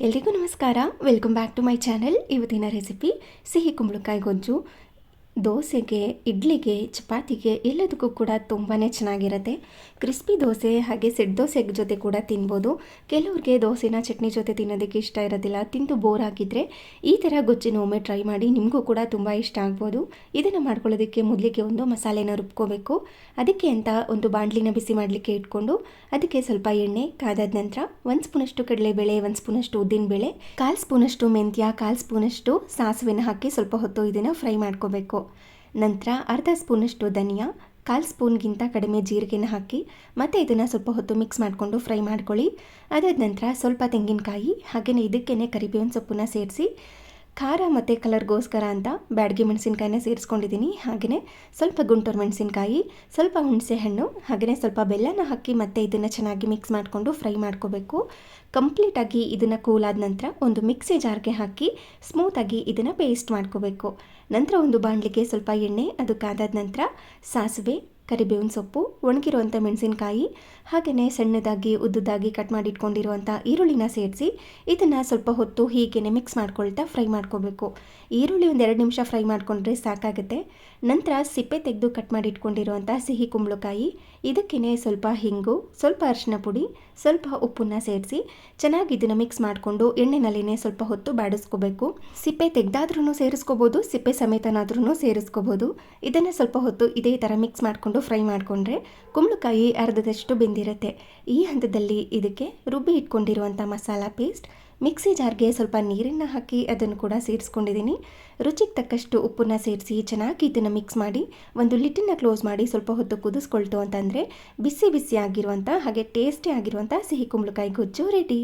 ಎಲ್ರಿಗೂ ನಮಸ್ಕಾರ welcome back to my channel ಇವತ್ತಿನ ರೆಸಿಪಿ ಸಿಹಿ ಕುಂಬಳಕಾಯಿ ಗೊಜ್ಜು ದೋಸೆಗೆ, ಇಡ್ಲಿಗೆ, ಚಪಾತಿಗೆ ಎಲ್ಲದಕ್ಕೂ ಕೂಡ ತುಂಬಾ ಚೆನ್ನಾಗಿರುತ್ತೆ. ಕ್ರಿಸ್ಪಿ ದೋಸೆ ಹಾಗೆ ಸೆಟ್ ದೋಸೆ ಜೊತೆ ಕೂಡ ತಿನ್ಬೋದು. ಕೆಲವ್ರಿಗೆ ದೋಸೆನ ಚಟ್ನಿ ಜೊತೆ ತಿನ್ನೋದಕ್ಕೆ ಇಷ್ಟ ಇರೋದಿಲ್ಲ. ತಿಂದು ಬೋರ್ ಆಗಿದ್ದರೆ ಈ ಥರ ಗೊಜ್ಜಿನ ಒಮ್ಮೆ ಟ್ರೈ ಮಾಡಿ ನಿಮಗೂ ಕೂಡ ತುಂಬ ಇಷ್ಟ ಆಗ್ಬೋದು. ಇದನ್ನು ಮಾಡ್ಕೊಳ್ಳೋದಕ್ಕೆ ಮೊದಲಿಗೆ ಒಂದು ಮಸಾಲೆನ ರುಬ್ಕೋಬೇಕು. ಅದಕ್ಕೆ ಅಂತ ಒಂದು ಬಾಣಲಿನ ಬಿಸಿ ಮಾಡಲಿಕ್ಕೆ ಇಟ್ಕೊಂಡು ಅದಕ್ಕೆ ಸ್ವಲ್ಪ ಎಣ್ಣೆ, ಕಾದಾದ ನಂತರ ಒಂದು ಸ್ಪೂನಷ್ಟು ಕಡಲೆಬೇಳೆ, ಒಂದು ಸ್ಪೂನಷ್ಟು ಉದ್ದಿನಬೇಳೆ, ಕಾಲು ಸ್ಪೂನಷ್ಟು ಮೆಂತ್ಯ, ಕಾಲು ಸ್ಪೂನಷ್ಟು ಸಾಸಿವೆನ ಹಾಕಿ ಸ್ವಲ್ಪ ಹೊತ್ತು ಇದನ್ನು ಫ್ರೈ ಮಾಡ್ಕೋಬೇಕು. ನಂತರ ಅರ್ಧ ಸ್ಪೂನಷ್ಟು ಧನಿಯಾ, ಕಾಲು ಸ್ಪೂನ್ಗಿಂತ ಕಡಿಮೆ ಜೀರಿಗೆನ ಹಾಕಿ, ಮತ್ತು ಇದನ್ನು ಸ್ವಲ್ಪ ಹೊತ್ತು ಮಿಕ್ಸ್ ಮಾಡಿಕೊಂಡು ಫ್ರೈ ಮಾಡ್ಕೊಳ್ಳಿ. ಅದಾದ ನಂತರ ಸ್ವಲ್ಪ ತೆಂಗಿನಕಾಯಿ ಹಾಗೆಯೇ ಇದಕ್ಕೇ ಕರಿಬೇವಿನ ಸೊಪ್ಪನ್ನ ಸೇರಿಸಿ ಖಾರ ಮತ್ತು ಕಲರ್ಗೋಸ್ಕರ ಅಂತ ಬ್ಯಾಡ್ಗೆ ಮೆಣಸಿನ್ಕಾಯಿನ ಸೇರಿಸ್ಕೊಂಡಿದ್ದೀನಿ. ಹಾಗೆಯೇ ಸ್ವಲ್ಪ ಗುಂಟೂರು ಮೆಣಸಿನ್ಕಾಯಿ, ಸ್ವಲ್ಪ ಹುಣಸೆ ಹಣ್ಣು ಹಾಗೆಯೇ ಸ್ವಲ್ಪ ಬೆಲ್ಲನ ಹಾಕಿ ಮತ್ತೆ ಇದನ್ನು ಚೆನ್ನಾಗಿ ಮಿಕ್ಸ್ ಮಾಡಿಕೊಂಡು ಫ್ರೈ ಮಾಡ್ಕೋಬೇಕು. ಕಂಪ್ಲೀಟಾಗಿ ಇದನ್ನು ಕೂಲಾದ ನಂತರ ಒಂದು ಮಿಕ್ಸಿ ಜಾರ್ಗೆ ಹಾಕಿ ಸ್ಮೂತಾಗಿ ಇದನ್ನು ಪೇಸ್ಟ್ ಮಾಡ್ಕೋಬೇಕು. ನಂತರ ಒಂದು ಬಾಣಲಿಗೆ ಸ್ವಲ್ಪ ಎಣ್ಣೆ, ಅದು ಕಾದಾದ ನಂತರ ಸಾಸಿವೆ ಕರಿಬೇವಿನ ಸೊಪ್ಪು ಒಣಗಿರುವಂಥ ಮೆಣಸಿನಕಾಯಿ ಹಾಗೆಯೇ ಸಣ್ಣದಾಗಿ, ಉದ್ದುದಾಗಿ ಕಟ್ ಮಾಡಿ ಇಟ್ಕೊಂಡಿರುವಂಥ ಈರುಳ್ಳಿನ ಸೇರಿಸಿ ಇದನ್ನು ಸ್ವಲ್ಪ ಹೊತ್ತು ಹೀಗೆ ಮಿಕ್ಸ್ ಮಾಡ್ಕೊಳ್ತಾ ಫ್ರೈ ಮಾಡ್ಕೋಬೇಕು. ಈರುಳ್ಳಿ ಒಂದು ಎರಡು ನಿಮಿಷ ಫ್ರೈ ಮಾಡಿಕೊಂಡ್ರೆ ಸಾಕಾಗುತ್ತೆ. ನಂತರ ಸಿಪ್ಪೆ ತೆಗೆದು ಕಟ್ ಮಾಡಿಟ್ಕೊಂಡಿರುವಂಥ ಸಿಹಿ ಕುಂಬಳಕಾಯಿ ಇದಕ್ಕೇ ಸ್ವಲ್ಪ ಹಿಂಗು, ಸ್ವಲ್ಪ ಅರಿಶಿನ ಪುಡಿ, ಸ್ವಲ್ಪ ಉಪ್ಪನ್ನ ಸೇರಿಸಿ ಚೆನ್ನಾಗಿ ಇದನ್ನು ಮಿಕ್ಸ್ ಮಾಡಿಕೊಂಡು ಎಣ್ಣೆನಲ್ಲಿನೇ ಸ್ವಲ್ಪ ಹೊತ್ತು ಬಾಡಿಸ್ಕೋಬೇಕು. ಸಿಪ್ಪೆ ತೆಗೆದಾದ್ರೂ ಸೇರಿಸ್ಕೋಬೋದು, ಸಿಪ್ಪೆ ಸಮೇತನಾದ್ರೂ ಸೇರಿಸ್ಕೋಬೋದು. ಇದನ್ನು ಸ್ವಲ್ಪ ಹೊತ್ತು ಇದೇ ಥರ ಮಿಕ್ಸ್ ಮಾಡಿಕೊಂಡು ಫ್ರೈ ಮಾಡಿಕೊಂಡ್ರೆ ಕುಂಬಳಕಾಯಿ ಅರ್ಧದಷ್ಟು ಬೆಂದಿರುತ್ತೆ. ಈ ಹಂತದಲ್ಲಿ ಇದಕ್ಕೆ ರುಬ್ಬಿ ಇಟ್ಕೊಂಡಿರುವಂಥ ಮಸಾಲ ಪೇಸ್ಟ್ ಮಿಕ್ಸಿ ಜಾರ್ಗೆ ಸ್ವಲ್ಪ ನೀರನ್ನು ಹಾಕಿ ಅದನ್ನು ಕೂಡ ಸೇರಿಸ್ಕೊಂಡಿದ್ದೀನಿ. ರುಚಿಗೆ ತಕ್ಕಷ್ಟು ಉಪ್ಪನ್ನು ಸೇರಿಸಿ ಚೆನ್ನಾಗಿ ಇದನ್ನು ಮಿಕ್ಸ್ ಮಾಡಿ ಒಂದು ಲಿಟ್ಟನ್ನು ಕ್ಲೋಸ್ ಮಾಡಿ ಸ್ವಲ್ಪ ಹೊತ್ತು ಕುದಿಸ್ಕೊಳ್ತು ಅಂತಂದರೆ ಬಿಸಿ ಬಿಸಿ ಆಗಿರುವಂಥ ಹಾಗೆ ಟೇಸ್ಟಿ ಆಗಿರುವಂಥ ಸಿಹಿ ಕುಂಬಳಕಾಯಿ ಗೊಜ್ಜು ರೆಡಿ